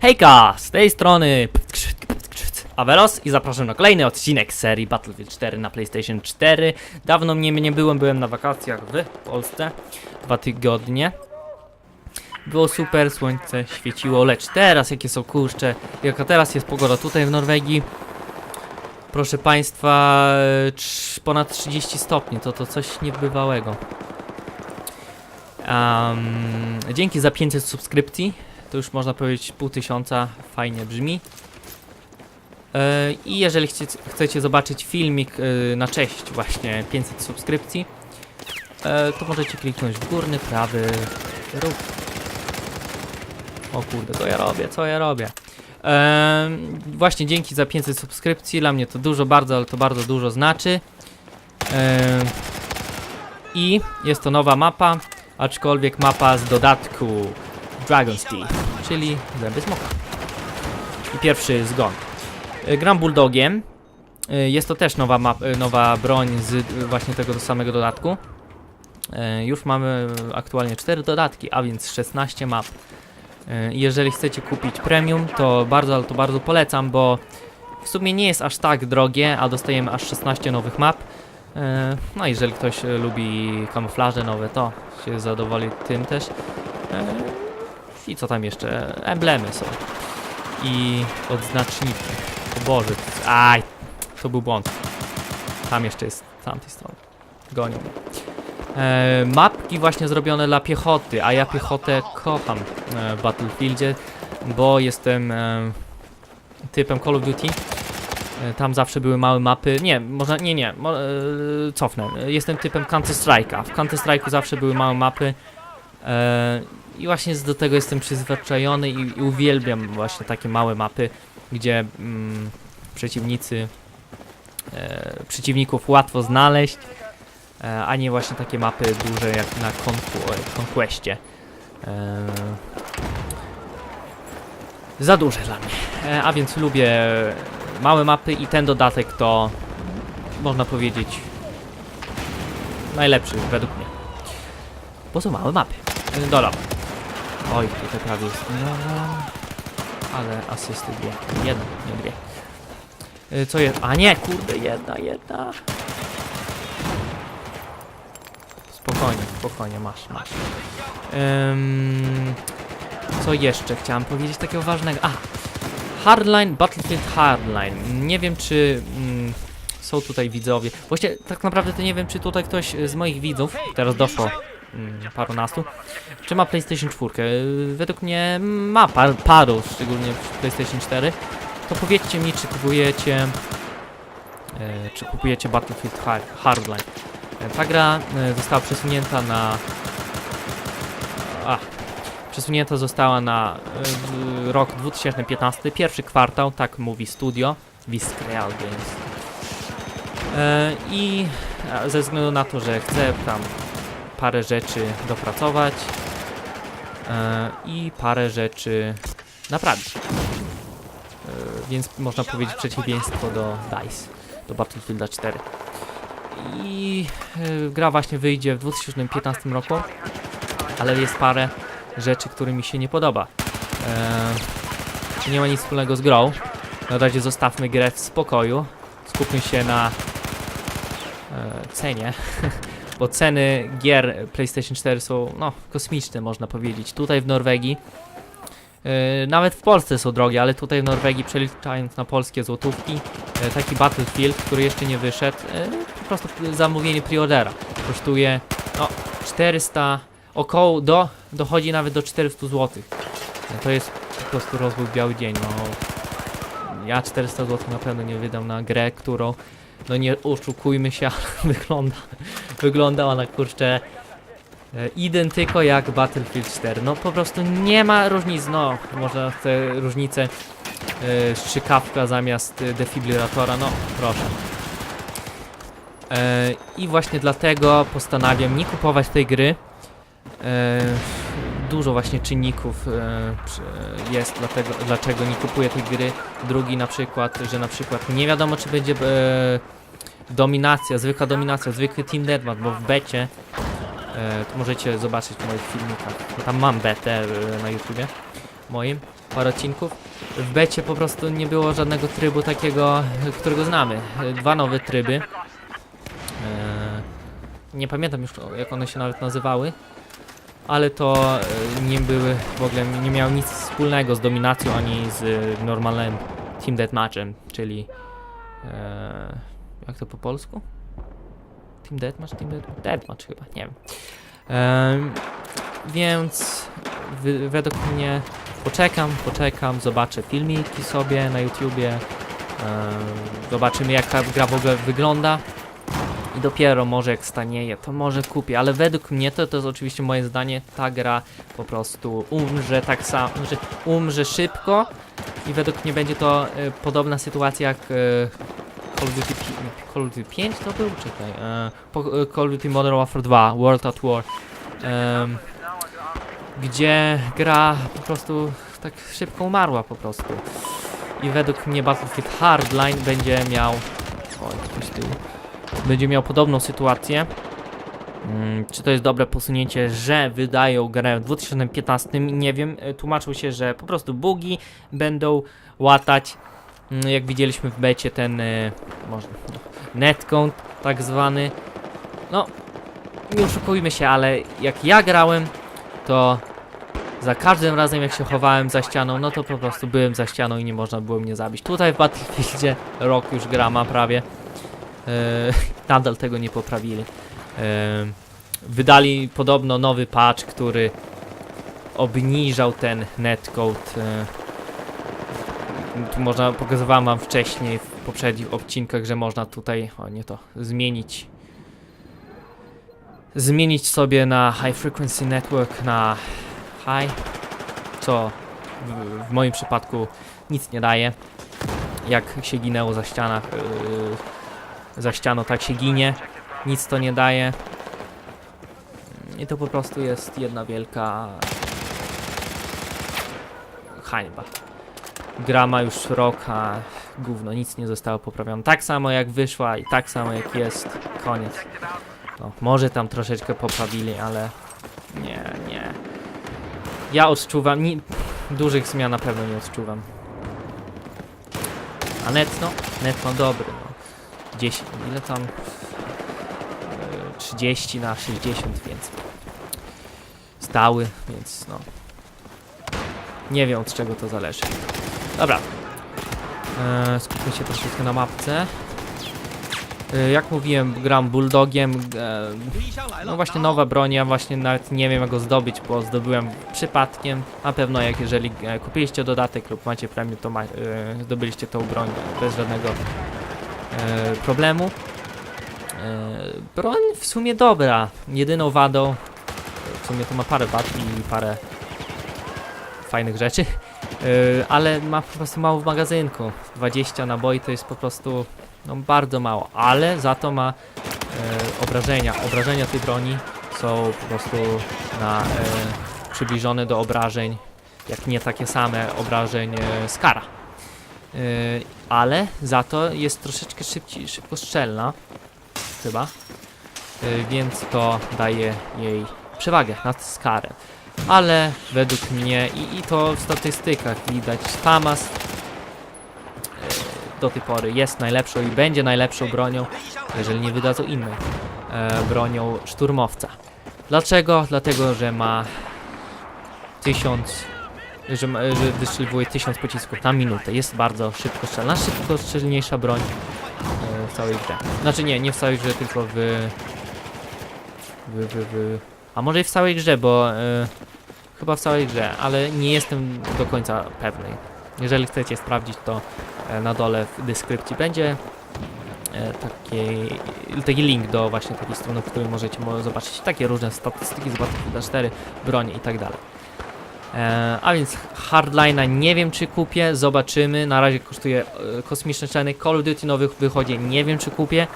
Hejka, z tej strony Averos i zapraszam na kolejny odcinek serii Battlefield 4 na PlayStation 4. Dawno mnie nie byłem, byłem na wakacjach w Polsce, dwa tygodnie. Było super, słońce świeciło, lecz teraz jakie są kurcze, jaka teraz jest pogoda tutaj w Norwegii. Proszę Państwa, e, ponad 30 stopni, to to coś niebywałego. Um, dzięki za 500 subskrypcji. To już można powiedzieć pół tysiąca, fajnie brzmi. E, I jeżeli chcecie, chcecie zobaczyć filmik e, na cześć właśnie 500 subskrypcji, e, to możecie kliknąć w górny prawy róg. O kurde, co ja robię, co ja robię. Właśnie dzięki za 500 subskrypcji, dla mnie to dużo, bardzo, ale to bardzo dużo znaczy. I jest to nowa mapa, aczkolwiek mapa z dodatku Dragon's Teeth, czyli zęby smoka. I pierwszy zgon. E, Gram Bulldogiem. E, Jest to też nowa, map, e, nowa broń z właśnie tego samego dodatku. Już mamy aktualnie 4 dodatki, a więc 16 map. Jeżeli chcecie kupić premium, to bardzo, ale to bardzo polecam, bo w sumie nie jest aż tak drogie, a dostajemy aż 16 nowych map. No, jeżeli ktoś lubi kamuflaże nowe, to się zadowoli tym też. E, I co tam jeszcze? Emblemy są. I odznaczniki. O Boże, aj, to był błąd. Tam jeszcze jest, tamtej strony. Gonią. E, mapki właśnie zrobione dla piechoty, a ja piechotę kocham e, w Battlefieldzie, bo jestem e, typem Call of Duty. E, Tam zawsze były małe mapy. Nie, może nie, nie, mo, e, cofnę. Jestem typem Counter Strike'a. W Counter Strike'u zawsze były małe mapy. E, I właśnie do tego jestem przyzwyczajony i, i uwielbiam właśnie takie małe mapy, gdzie mm, przeciwnicy e, przeciwników łatwo znaleźć, e, a nie właśnie takie mapy duże jak na e, Conquestie. E, za duże dla mnie. E, a więc lubię małe mapy i ten dodatek to można powiedzieć najlepszy według mnie. Bo są małe mapy. Dobra. Oj, tutaj prawie jest. Ale asysty dwie. Jedna, nie dwie. E, Co jest? A nie, kurde, jedna, jedna. Spokojnie, spokojnie, masz, masz. Ym, co jeszcze chciałem powiedzieć takiego ważnego? A! Hardline, Battlefield Hardline. Nie wiem, czy mm, są tutaj widzowie. Właściwie tak naprawdę to nie wiem, czy tutaj ktoś z moich widzów, teraz doszło parunastu, czy ma PlayStation 4. Y, Według mnie ma par, paru, szczególnie w PlayStation 4. To powiedzcie mi, czy kupujecie e, czy kupujecie Battlefield Hard- Hardline. E, Ta gra e, została przesunięta na a, przesunięta została na rok 2015, pierwszy kwartał, tak mówi studio Visceral Games. I ze względu na to, że chcę tam parę rzeczy dopracować e, i parę rzeczy naprawić. E, więc można powiedzieć przeciwieństwo do DICE, do Battlefielda 4. I e, gra właśnie wyjdzie w 2015 roku, ale jest parę rzeczy, które mi się nie podoba. Nie ma nic wspólnego z grą. Na razie zostawmy grę w spokoju. Skupmy się na cenie, bo ceny gier PlayStation 4 są no, kosmiczne, można powiedzieć. Tutaj w Norwegii, e, nawet w Polsce są drogie, ale tutaj w Norwegii, przeliczając na polskie złotówki, e, taki Battlefield, który jeszcze nie wyszedł, e, po prostu zamówienie preordera kosztuje no, 400, około, do, dochodzi nawet do 400 zł. To jest po prostu rozwój biały dzień. No, ja 400 zł na pewno nie wydam na grę, którą, no nie oszukujmy się, ale wygląda, wygląda ona kurczę e, identyko jak Battlefield 4. No po prostu nie ma różnic, no można te różnice e, strzykawka zamiast defibrylatora, no proszę. E, I właśnie dlatego postanawiam nie kupować tej gry. E, dużo właśnie czynników e, jest dlatego, dlaczego nie kupuję tej gry. Drugi na przykład, że na przykład nie wiadomo czy będzie e, dominacja, zwykła dominacja, zwykły Team Deathmatch, bo w becie e, to możecie zobaczyć w moich filmikach, tam mam betę na YouTubie moim. parę odcinków. W becie po prostu nie było żadnego trybu takiego, którego znamy. Dwa nowe tryby. Nie pamiętam już jak one się nawet nazywały. Ale to e, nie były w ogóle, nie miały nic wspólnego z dominacją ani z e, normalnym Team Deathmatchem, czyli e, jak to po polsku? Team Deathmatch? Team Deathmatch? Deathmatch chyba, nie wiem. Em, więc wy, według mnie poczekam, poczekam, zobaczę filmiki sobie na YouTubie, em, zobaczymy jak ta gra w ogóle wygląda i dopiero może jak stanieje, to może kupię, ale według mnie to, to jest oczywiście moje zdanie, ta gra po prostu umrze tak samo, umrze szybko i według mnie będzie to e, podobna sytuacja jak e, Call of Duty, Call of Duty 5 to był? Czekaj. E, po, e, Call of Duty Modern Warfare 2, World at War. Gdzie gra po prostu tak szybko umarła po prostu. I według mnie Battlefield Hardline będzie miał... Oj, z tyłu. Będzie miał podobną sytuację. Mm, czy to jest dobre posunięcie, że wydają grę w 2015? Nie wiem. E, Tłumaczył się, że po prostu bugi będą łatać. Mm, Jak widzieliśmy w becie ten e, może netcount tak zwany. No, nie oszukujmy się, ale jak ja grałem, to za każdym razem jak się chowałem za ścianą, no to po prostu byłem za ścianą i nie można było mnie zabić. Tutaj w Battlefieldzie rok już gra ma prawie. E, nadal tego nie poprawili. Wydali podobno nowy patch, który obniżał ten netcode. Tu można, pokazywałem wam wcześniej w poprzednich odcinkach, że można tutaj, o nie to, zmienić zmienić sobie na High Frequency Network na High, co w, w moim przypadku nic nie daje. Jak się ginęło za ścianach, yy, za ścianą, tak się ginie, nic to nie daje. I to po prostu jest jedna wielka hańba. Gra ma już rok, a gówno, nic nie zostało poprawione. Tak samo jak wyszła i tak samo jak jest, koniec. No, może tam troszeczkę poprawili, ale nie, nie. Ja odczuwam, ni dużych zmian na pewno nie odczuwam. A netno? Netno dobry. 10, ile tam? Yy, 30 na 60, więc stały, więc no. Nie wiem od czego to zależy. Dobra. Eee, skupmy się troszeczkę na mapce. Eee, jak mówiłem, gram bulldogiem. Eee, no właśnie nowa broń, ja właśnie nawet nie wiem jak go zdobyć, bo zdobyłem przypadkiem. Na pewno jak jeżeli e, kupiliście dodatek lub macie premium, to ma, e, zdobyliście tą broń bez żadnego e, problemu. E, broń w sumie dobra. Jedyną wadą, w sumie to ma parę wad i parę fajnych rzeczy, e, ale ma po prostu mało w magazynku. 20 naboi to jest po prostu no, bardzo mało, ale za to ma e, obrażenia. Obrażenia tej broni są po prostu na, e, przybliżone do obrażeń, jak nie takie same obrażeń e, Skara. E, ale za to jest troszeczkę szybciej, szybko strzelna, chyba, e, więc to daje jej przewagę nad Skarem. Ale według mnie, i, i to w statystykach widać, Famas e, do tej pory jest najlepszą i będzie najlepszą bronią, jeżeli nie wydadzą innej e, bronią szturmowca. Dlaczego? Dlatego, że ma 1000, że, że wystrzeliwuje 1000 pocisków na minutę. Jest bardzo szybko strzelna, szybko strzelniejsza broń e, w całej grze. Znaczy nie, nie w całej grze, tylko w... w, w, w a może i w całej grze, bo e, chyba w całej grze, ale nie jestem do końca pewny. Jeżeli chcecie sprawdzić, to e, na dole w dyskrypcji będzie taki, taki link do właśnie takiej strony, w której możecie mo- zobaczyć takie różne statystyki z Battlefield 4, broń i tak dalej. E, a więc Hardline'a nie wiem czy kupię, zobaczymy. Na razie kosztuje e, kosmiczne ceny. Call of Duty nowych wychodzi, nie wiem czy kupię.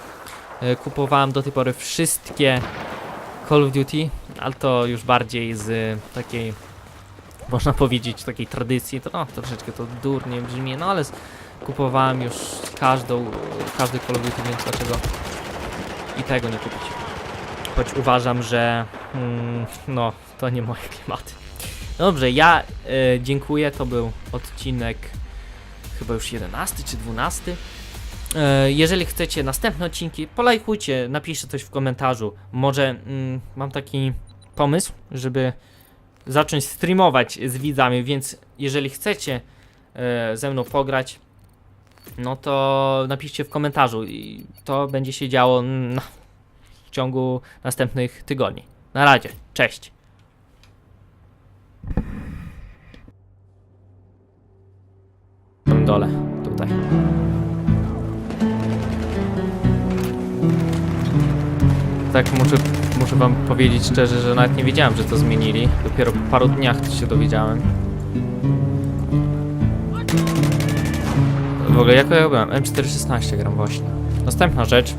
E, kupowałem do tej pory wszystkie Call of Duty, ale to już bardziej z takiej, można powiedzieć, takiej tradycji. To no, troszeczkę to durnie brzmi, no ale kupowałem już każdą, każdy Call of Duty, więc dlaczego i tego nie kupić? Choć uważam, że mm, no, to nie moje klimaty. Dobrze, ja e, dziękuję. To był odcinek chyba już 11 czy 12. E, jeżeli chcecie następne odcinki, polajkujcie, napiszcie coś w komentarzu. Może mm, mam taki pomysł, żeby zacząć streamować z widzami, więc jeżeli chcecie e, ze mną pograć, no to napiszcie w komentarzu i to będzie się działo w ciągu następnych tygodni. Na razie, cześć. Tam dole, tutaj. Tak, muszę, muszę wam powiedzieć szczerze, że nawet nie wiedziałem, że to zmienili. Dopiero po paru dniach się dowiedziałem. W ogóle jako ja byłem? M416 gram właśnie. Następna rzecz.